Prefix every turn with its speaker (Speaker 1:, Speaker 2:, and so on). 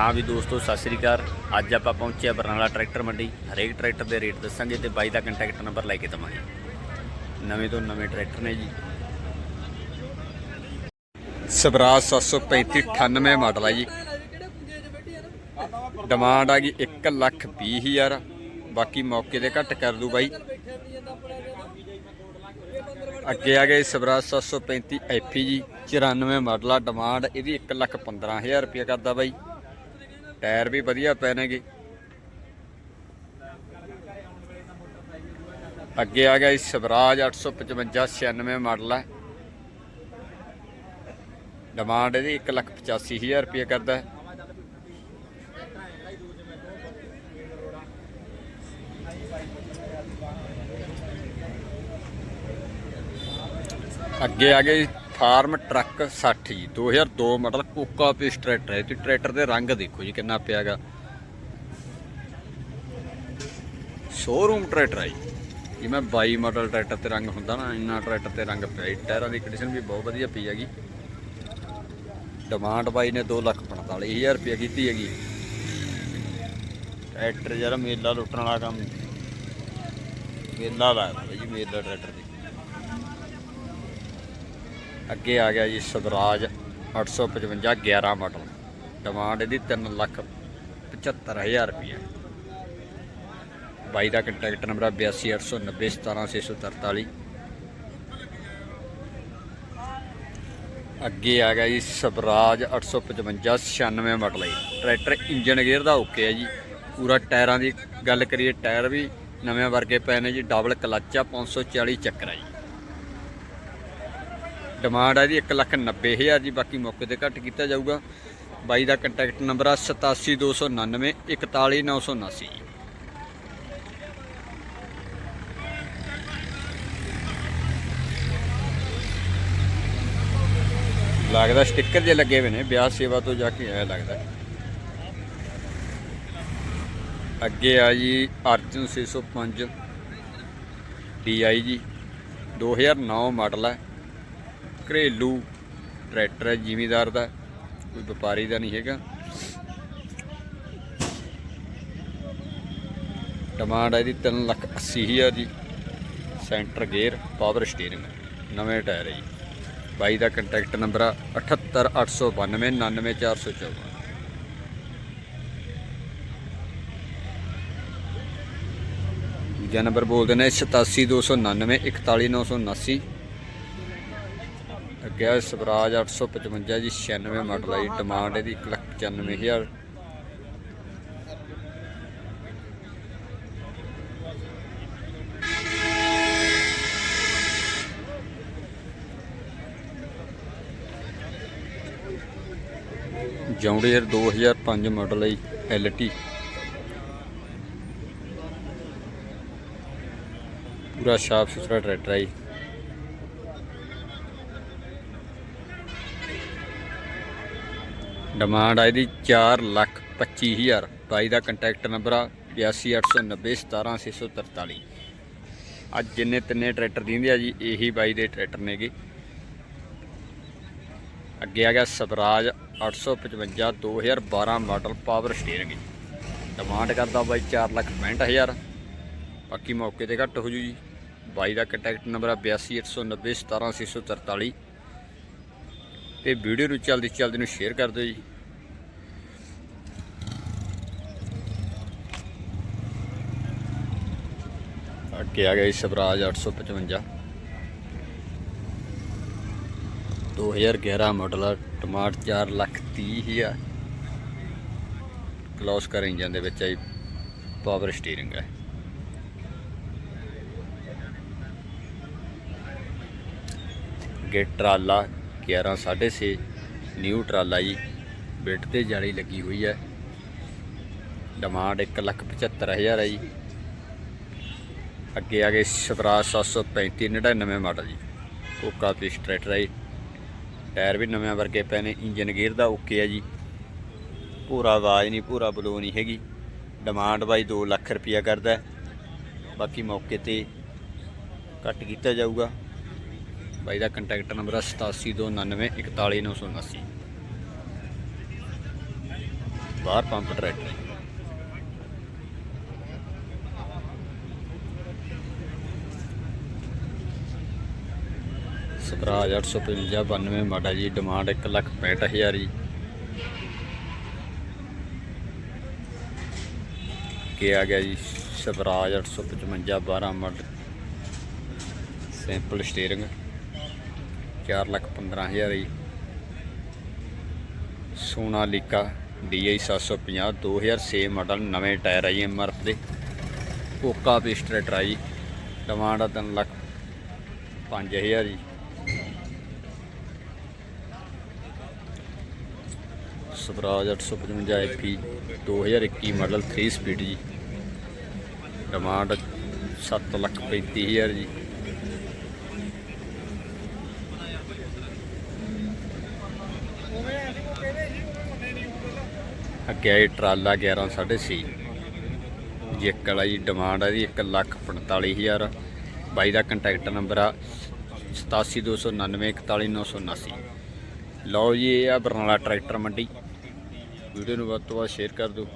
Speaker 1: ਹਾਂ ਵੀ ਦੋਸਤੋ, ਸਤਿ ਸ੍ਰੀ ਅਕਾਲ। ਅੱਜ ਆਪਾਂ ਪਹੁੰਚੇ ਆ ਬਰਨਾਲਾ ਟਰੈਕਟਰ ਮੰਡੀ। ਹਰੇਕ ਟਰੈਕਟਰ ਦੇ ਰੇਟ ਦੱਸਾਂਗੇ ਤੇ ਬਾਈ ਦਾ ਕੰਟੈਕਟ ਨੰਬਰ ਲੈ ਕੇ ਦਵਾਂਗੇ। ਨਵੇਂ ਤੋਂ ਨਵੇਂ ਟਰੈਕਟਰ ਨੇ ਜੀ। ਸਵਰਾਜ 735 98 ਮਾਡਲ ਆ ਜੀ। ਡਿਮਾਂਡ ਆ ਗਈ 1 ਲੱਖ 20 ਹਜ਼ਾਰ। ਬਾਕੀ ਮੌਕੇ ਤੇ ਘੱਟ ਕਰ ਦੂ ਬਾਈ। ਅੱਗੇ ਆ ਗਏ ਸਵਰਾਜ 735 ਐਫੀ ਜੀ 94 ਮਾਡਲ ਆ। ਡਿਮਾਂਡ ਇਹਦੀ 1 ਲੱਖ 15000 ਰੁਪਏ ਕਰਦਾ ਬਾਈ। ਟਾਇਰ ਵੀ ਵਧੀਆ ਪਏ ਨੇਗੇ। ਅੱਗੇ ਆ ਗਿਆ ਜੀ ਸਵਰਾਜ 855 96 ਮਾਡਲ ਹੈ ਡਿਮਾਂਡ ਇਹਦੀ 1 ਲੱਖ 85000 ਰੁਪਏ ਕਰਦਾ ਹੈ। ਅੱਗੇ ਆ ਗਏ ਫਾਰਮ ਟਰੱਕ 60 ਜੀ 2002 ਮਾਡਲ ਕੋਕਾ ਪੀਸ ਟਰੈਕਟਰ ਹੈ। ਤੇ ਟਰੈਕਟਰ ਦੇ ਰੰਗ ਦੇਖੋ ਜੀ, ਕਿੰਨਾ ਪਿਆਗਾ ਸ਼ੋਰੂਮ ਟਰੈਕਟਰ ਹੈ ਜੀ। ਮੈਂ 22 ਮਾਡਲ ਟਰੈਕਟਰ ਤੇ ਰੰਗ ਹੁੰਦਾ ਨਾ, ਇੰਨਾ ਟਰੈਕਟਰ ਤੇ ਰੰਗ ਪਿਆ ਜੀ। ਟਾਇਰਾਂ ਦੀ ਕੰਡੀਸ਼ਨ ਵੀ ਬਹੁਤ ਵਧੀਆ ਪਈ ਹੈਗੀ। ਡਿਮਾਂਡ ਬਾਈ ਨੇ 245000 ਰੁਪਏ ਕੀਤੀ ਹੈਗੀ। ਟਰੈਕਟਰ ਯਾਰ ਮੇਲਾ ਲੁੱਟਣ ਵਾਲਾ ਕੰਮ। ਮੇਲਾ ਲੱਗਦਾ ਜੀ, ਮੇਲਾ ਟਰੈਕਟਰ ਦੀ ਅੱਗੇ ਆ ਗਿਆ ਜੀ ਸਵਰਾਜ 855 11 ਮਾਡਲ ਡਿਮਾਂਡ ਇਹਦੀ 3 ਲੱਖ 75000 ਰੁਪਏ ਬਾਈ ਦਾ ਕੰਟੈਕਟ ਨੰਬਰ ਆ 8289 17643 ਅੱਗੇ ਆ ਗਿਆ ਜੀ ਸਵਰਾਜ 855 96 ਮਾਡਲ ਹੈ ਜੀ। ਟਰੈਕਟਰ ਇੰਜਨ ਗੇਅਰ ਦਾ ਓਕੇ ਹੈ ਜੀ। ਪੂਰਾ ਟਾਇਰਾਂ ਦੀ ਗੱਲ ਕਰੀਏ, ਟਾਇਰ ਵੀ ਨਵੇਂ ਵਰਗੇ ਪਏ ਨੇ ਜੀ। ਡਬਲ ਕਲੱਚ ਆ 540 ਚੱਕਰ ਆ ਜੀ। ਡਿਮਾਂਡ ਆ ਜੀ 190000 ਜੀ, ਬਾਕੀ ਮੌਕੇ ਤੇ ਘੱਟ ਕੀਤਾ ਜਾਊਗਾ। ਬਾਈ ਦਾ ਕੰਟੈਕਟ ਨੰਬਰ ਆ 87299 41979 ਜੀ ਲੱਗਦਾ ਸਟicker ਜੇ ਲੱਗੇ ਹੋਏ ਨੇ, ਵਿਆਹ ਸੇਵਾ ਤੋਂ ਜਾ ਕੇ ਆਇਆ ਲੱਗਦਾ। ਅੱਗੇ ਆ ਜੀ, ਅਰਜਨ 605 DI ਜੀ 2009 ਮਾਡਲ ਹੈ ਘਰੇਲੂ ਟਰੈਕਟਰ ਹੈ, ਜ਼ਿਮੀਦਾਰ ਦਾ, ਕੋਈ ਵਪਾਰੀ ਦਾ ਨਹੀਂ ਹੈਗਾ। ਡਿਮਾਂਡ ਹੈ ਦੀ 3 ਲੱਖ 80 ਹਜ਼ਾਰ ਜੀ। ਸੈਂਟਰ ਗੇਅਰ, ਪਾਵਰ ਸਟੀਅਰਿੰਗ, ਨਵੇਂ ਟਾਇਰ ਹੈ ਜੀ। ਬਾਈ ਦਾ ਕੰਟੈਕਟ ਨੰਬਰ ਆ 78892 99414 ਦੂਜਾ ਨੰਬਰ ਬੋਲਦੇ ਨੇ 87299 41979 ਅੱਗੇ ਆ ਸਵਰਾਜ 855 ਜੀ 96 ਮਾਡਲ ਹੈ ਜੀ ਡਿਮਾਂਡ ਇਹਦੀ 194000 ਜੌਂਡੀਅਰ 2005 ਮਾਡਲ ਹੈ ਜੀ ਐਲਟੀ। ਪੂਰਾ ਸਾਫ਼ ਸੁਥਰਾ ਟਰੈਕਟਰ ਹੈ ਡਿਮਾਂਡ ਆ ਇਹਦੀ 4 ਲੱਖ 25 ਹਜ਼ਾਰ। ਬਾਈ ਦਾ ਕੰਟੈਕਟ ਨੰਬਰ ਆ 8289 17643 ਅੱਜ ਜਿੰਨੇ ਤਿੰਨੇ ਟਰੈਕਟਰ ਦਿੰਦੇ ਆ ਜੀ, ਇਹੀ ਬਾਈ ਦੇ ਟਰੈਕਟਰ ਨੇਗੇ। ਅੱਗੇ ਆ ਗਿਆ Swaraj 855 2012 model power steering demand ਕਰਦਾ ਬਾਈ 4 ਲੱਖ 65000 ਬਾਕੀ ਮੌਕੇ ਤੇ ਘੱਟ ਹੋ ਜੂ ਜੀ। ਬਾਈ ਦਾ ਕੰਟੈਕਟ ਨੰਬਰ ਆ 8289 17643 ਤੇ ਵੀਡੀਓ ਨੂੰ ਚਲਦੀ ਚਲਦੀ ਨੂੰ ਸ਼ੇਅਰ ਕਰ ਦਿਓ ਜੀ। ਅੱਗੇ ਆ ਗਿਆ ਜੀ ਸਵਰਾਜ 855 2011 ਮਾਡਲ ਆ ਟਮਾਟ 4 ਲੱਖ 30 ਹਜ਼ਾਰ। ਕਲੋਸ ਕਰ ਇੰਜਨ ਦੇ ਵਿੱਚ ਆ ਪਾਵਰ ਸਟੀਅਰਿੰਗ ਹੈ ਅੱਗੇ ਟਰਾਲਾ 11 6.5 ਨਿਊ ਟਰਾਲਾ ਜੀ, ਬਿੱਟ ਤੇ ਜਾਲੀ ਲੱਗੀ ਹੋਈ ਹੈ। ਡਿਮਾਂਡ 175000 ਹੈ ਜੀ। ਅੱਗੇ ਆ ਗਏ ਸਵਰਾਜ 735 99 ਮਾਡਲ ਜੀ। ਕੋਕਾ ਪੀਸ ਟਰੈਕਟਰ ਹੈ ਜੀ। ਟਾਇਰ ਵੀ ਨਵੇਂ ਵਰਗੇ ਪਏ ਨੇ, ਇੰਜਨ ਗੇਅਰ ਦਾ ਓਕੇ ਹੈ ਜੀ। ਪੂਰਾ ਆਵਾਜ਼ ਨਹੀਂ, ਪੂਰਾ ਬਲੋ ਨਹੀਂ ਹੈਗੀ। ਡਿਮਾਂਡ ਬਾਈ 2 ਲੱਖ ਰੁਪਿਆ ਕਰਦਾ ਬਾਕੀ ਮੌਕੇ ਤੇ ਕੱਟ ਕੀਤਾ ਜਾਊਗਾ। ਬਾਈ ਦਾ ਕੰਟੈਕਟ ਨੰਬਰ ਹੈ 8729941979 ਬਾਹਰ ਪੰਪ ਟਰੈਕਟਰ ਸਵਰਾਜ 855 92 ਮਾਡਾ ਜੀ ਡਿਮਾਂਡ 165000 ਜੀ। ਕੇ ਆ ਗਿਆ ਜੀ Swaraj 855 12 model simple steering 4 lakh 15000 ਜੀ। ਸੋਨਾਲੀਕਾ DI 750 2006 ਮਾਡਲ, ਨਵੇਂ ਟਾਇਰ ਆ ਜੀ ਐਮਆਰਐਫ ਦੇ। ਕੋਕਾ ਪਿਸਟਰੇਟਰ ਆ ਜੀ ਡਿਮਾਂਡ ਆ 3 ਲੱਖ 5000 ਜੀ। ਸਵਰਾਜ 855 ਐਪੀ 2021 ਮਾਡਲ 3 ਸਪੀਡ ਜੀ। ਡਿਮਾਂਡ 7 ਲੱਖ 35000 ਜੀ। ਅੱਗੇ ਆਏ ਟਰਾਲਾ 11 6.5 ਜੇਕ ਵਾਲਾ ਜੀ ਡਿਮਾਂਡ ਹੈ ਜੀ 1 ਲੱਖ 45000 ਬਾਈ ਦਾ ਕੰਟੈਕਟ ਨੰਬਰ ਆ 8729941979 ਲਓ ਜੀ, ਇਹ ਆ ਬਰਨਾਲਾ ਟਰੈਕਟਰ ਮੰਡੀ। ਵੀਡੀਓ ਨੂੰ ਵੱਧ ਤੋਂ ਵੱਧ ਸ਼ੇਅਰ ਕਰ ਦਿਓ।